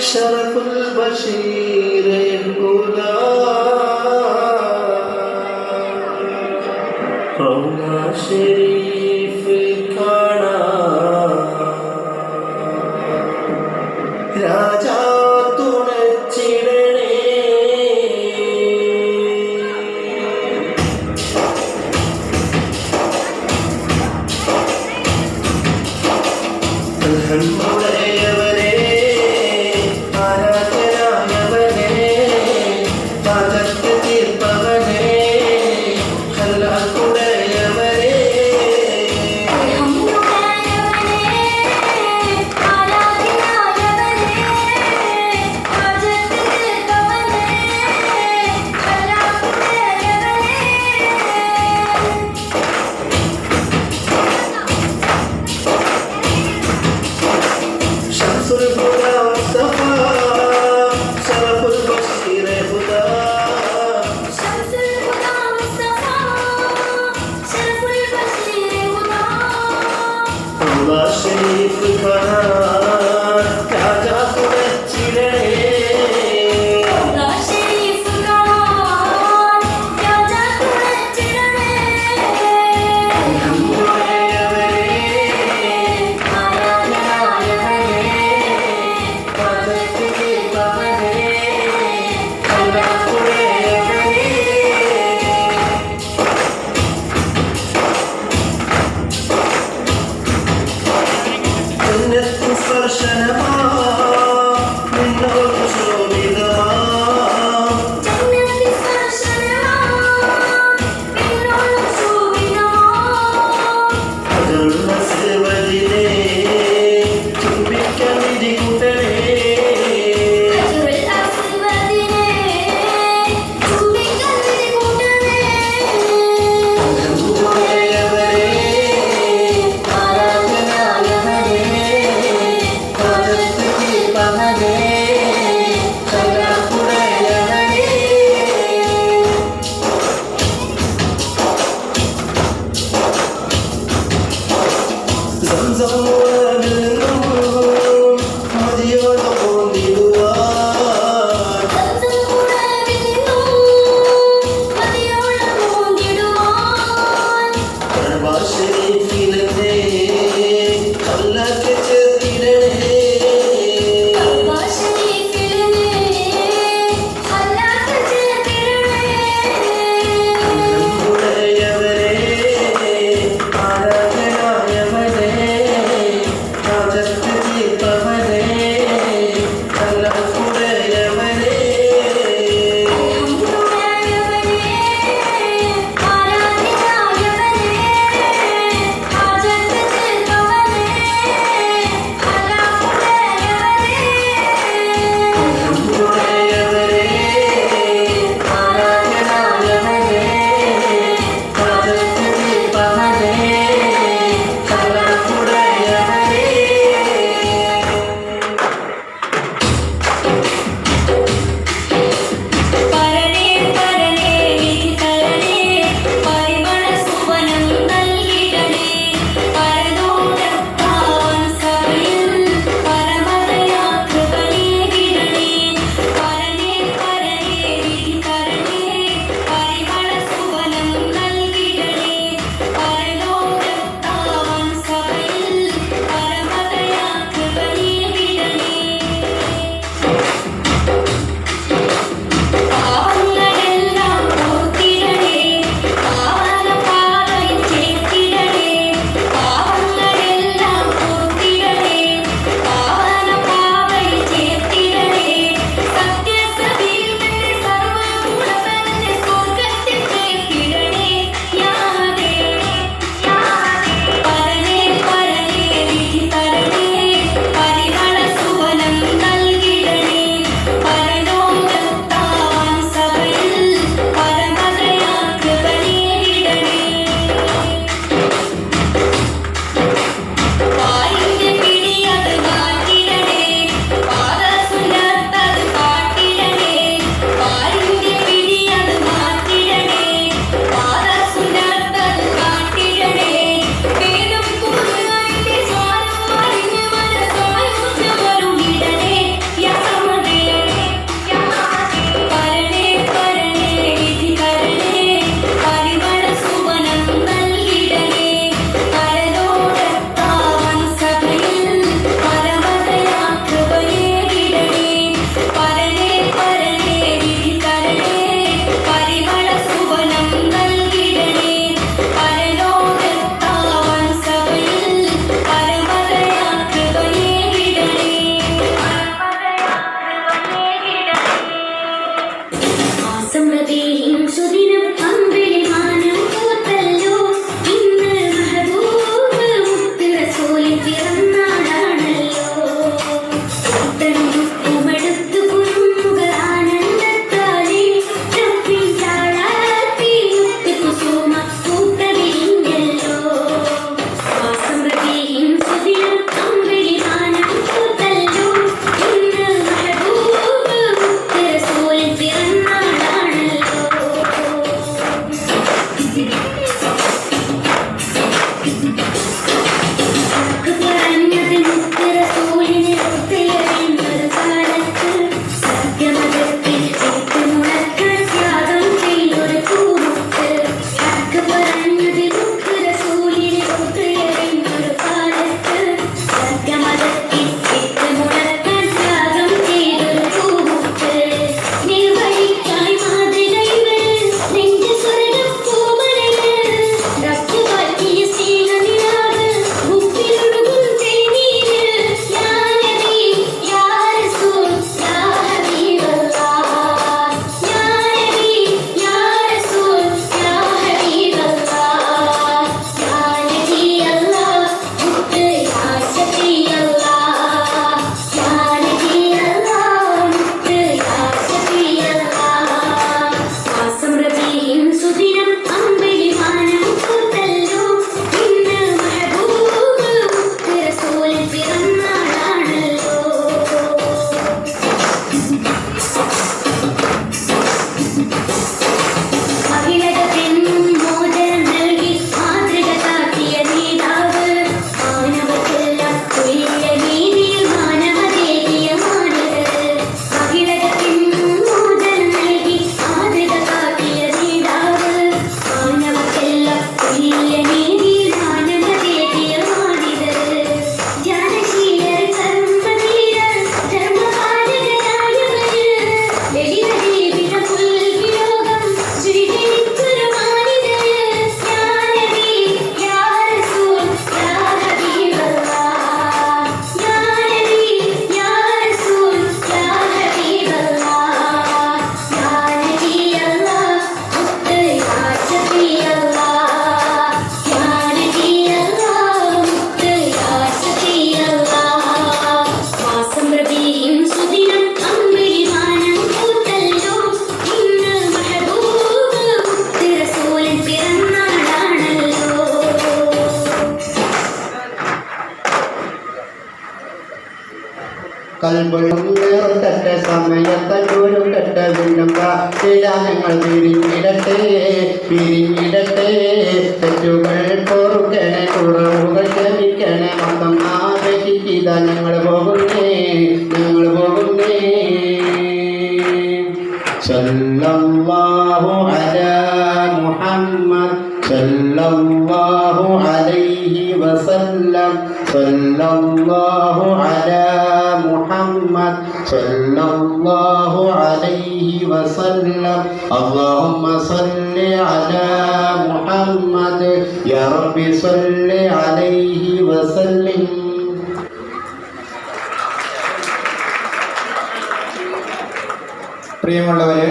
شرف البشير الهدى رونا شريف الكرى راجع love. karşıma കൽബുള്ളേറത്തട്ട സമയത്തൂരുട്ട വീണ്ടും ഞങ്ങൾ പിരിഞ്ഞിടട്ടെ പിരിഞ്ഞിടട്ടെ. തെറ്റുകൾ പൊറുക്കണേ കുറവുകൾ ക്ഷമിക്കണേ. മൊത്തം ആപേക്ഷിച്ചിത ഞങ്ങൾ പോകുന്നേ ഞങ്ങൾ പോകുന്നേ. സല്ലല്ലാഹു അലാ മുഹമ്മദ് സല്ലല്ലാഹു അലൈഹി വസല്ലം സല്ലല്ലാഹു അലാ മുഹമ്മദ് സല്ലല്ലാഹു അലൈഹി വസല്ലം اللهم صل على محمد يا رب صل عليه وسلم പ്രിയമുള്ളവരെ